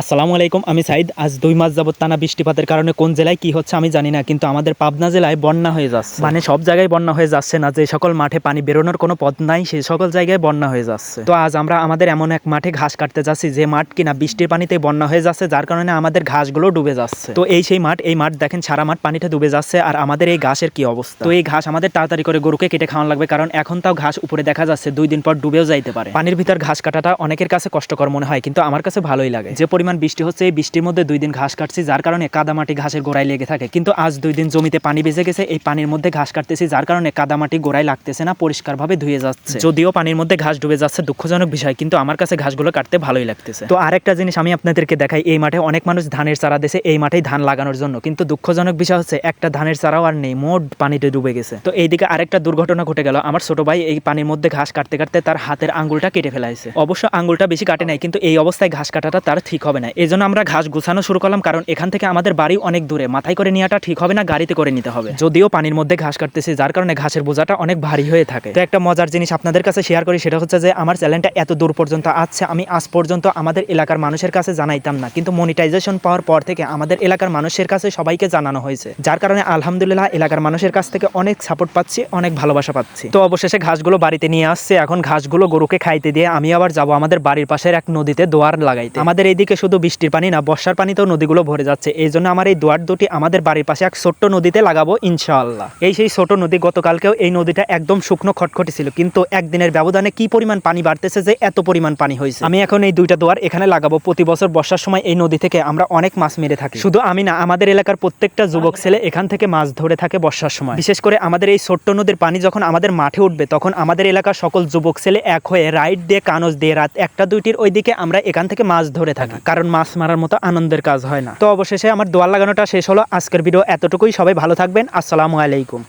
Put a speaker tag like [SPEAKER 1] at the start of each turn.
[SPEAKER 1] আসসালামু আলাইকুম, আমি সাইদ। আজ দুই মাস যাবত টানা বৃষ্টিপাতের কারণে কোন জেলায় কি হচ্ছে আমি জানি না, কিন্তু আমাদের পাবনা জেলায় বন্যা হয়ে যাচ্ছে। মানে সব জায়গায় বন্যা হয়ে যাচ্ছে না, যে সকল মাঠে পানি বেরোনোর কোনো পথ নাই সেই সকল জায়গায় বন্যা হয়ে যাচ্ছে। তো আজ আমরা আমাদের এমন এক মাঠে ঘাস কাটতে যাচ্ছি, যে মাঠ কিনা বৃষ্টির পানিতে বন্যা হয়ে যাচ্ছে, যার কারণে আমাদের ঘাসগুলো ডুবে যাচ্ছে। তো এই সেই মাঠ, এই মাঠ দেখেন, সারা মাঠ পানিতে ডুবে যাচ্ছে, আর আমাদের এই ঘাসের কি অবস্থা? তো এই ঘাস আমাদের তাড়াতাড়ি করে গরুকে কেটে খাওয়ানো লাগবে, কারণ এখন তাও ঘাস উপরে দেখা যাচ্ছে, দুই দিন পর ডুবেও যাইতে পারে। পানির ভিতর ঘাস কাটাটা অনেকের কাছে কষ্টকর মনে হয়, কিন্তু আমার কাছে ভালোই লাগে। যে পরিমাণ বৃষ্টি হচ্ছে, এই বৃষ্টির মধ্যে দুই দিন ঘাস কাটছি, যার কারণে কাদামাটি ঘাসের গোড়ায় লেগে থাকে। কিন্তু আজ দুই দিন জমিতে পানি বেজে গেছে, এই পানির মধ্যে ঘাস কাটতেছি, যার কারণে কাদামাটি গোড়ায় লাগতেছে না, পরিষ্কারভাবে ধুয়ে যাচ্ছে। যদিও পানির মধ্যে ঘাস ডুবে যাচ্ছে, দুঃখজনক বিষয়, কিন্তু আমার কাছে ঘাসগুলো কাটতে ভালোই লাগতেছে। তো আরেকটা জিনিস আমি আপনাদেরকে দেখাই, এই মাঠে অনেক মানুষ ধানের চারা দিয়েছে এই মাঠেই ধান লাগানোর জন্য। কিন্তু দুঃখজনক বিষয় হচ্ছে, একটা ধানের চারাও আর নেই, মোট পানিতে ডুবে গেছে। তো এইদিকে আরেকটা দুর্ঘটনা ঘটে গেল, আমার ছোট ভাই এই পানির মধ্যে ঘাস কাটতে কাটতে তার হাতের আঙ্গুলটা কেটে ফেলাইছে। অবশ্য আঙ্গুলটা বেশি কাটে নাই, কিন্তু এই অবস্থায় ঘাস কাটাটা তার ঠিক হবে। না। এই আমরা ঘাস গুছানো শুরু করলাম, কারণ এখান থেকে আমাদের বাড়ি অনেক দূরে। মাথায় করে নেওয়াটা ঠিক হবে না, গাড়িতে করে নিতে হবে। যদিও পানির মধ্যে ঘাস কাটতেছি, যার কারণে ঘাসের বোঝাটা অনেক ভারী হয়ে থাকে। তো একটা মজার জিনিস আপনাদের কাছে শেয়ার করি, সেটা হচ্ছে যে আমার চ্যানেলটা এত দূর পর্যন্ত আছে, আমি আজ পর্যন্ত আমাদের এলাকার মানুষের কাছে জানাইতাম না। কিন্তু মনিটাইজেশন পাওয়ার পর থেকে আমাদের এলাকার মানুষের কাছে সবাইকে জানানো হয়েছে। যার কারণে আলহামদুলিল্লাহ এলাকার মানুষের কাছ থেকে অনেক সাপোর্ট পাচ্ছি, অনেক ভালোবাসা পাচ্ছি। তো অবশেষে ঘাসগুলো বাড়িতে নিয়ে আসছে। এখন ঘাসগুলো গরুকে খাইতে দিয়ে আমি আবার যাব আমাদের বাড়ির পাশের এক নদীতে দোয়ার লাগাইতে। আমাদের এইদিকে শুধু বৃষ্টির পানি না, বর্ষার পানিতেও নদীগুলো ভরে যাচ্ছে। এই জন্য আমার এই দুয়ার দুটি আমাদের বাড়ির পাশে এক ছোট্ট নদীতে লাগাবো ইনশাআল্লাহ। এই সেই ছোট নদী গতকালকেও এই নদীটা একদম শুকনো খটখটি ছিল। কিন্তু একদিনের ব্যবধানে কি পরিমাণ পানি বাড়তেছে যে এত পরিমাণ পানি হয়েছে? আমি এখন এই দুইটা দোয়ার এখানে লাগাবো। প্রতি বছর বর্ষার সময় এই নদী থেকে আমরা অনেক মাছ মেরে থাকি। শুধু আমি না, আমাদের এলাকার প্রত্যেকটা যুবক ছেলে এখান থেকে মাছ ধরে থাকে বর্ষার সময়। বিশেষ করে আমাদের এই ছোট্ট নদীর পানি যখন আমাদের মাঠে উঠবে, তখন আমাদের এলাকার সকল যুবক ছেলে এক হয়ে রাইড দিয়ে কানজ দিয়ে রাত একটা দুইটির ওইদিকে আমরা এখান থেকে মাছ ধরে থাকি। কারণ মাছ মারার মতো আনন্দের কাজ হয় না। তো অবশেষে আমার দোয়াল লাগানোটা শেষ হলো। আজকের ভিডিও এতটুকুই। সবাই ভালো থাকবেন। আসসালামু আলাইকুম।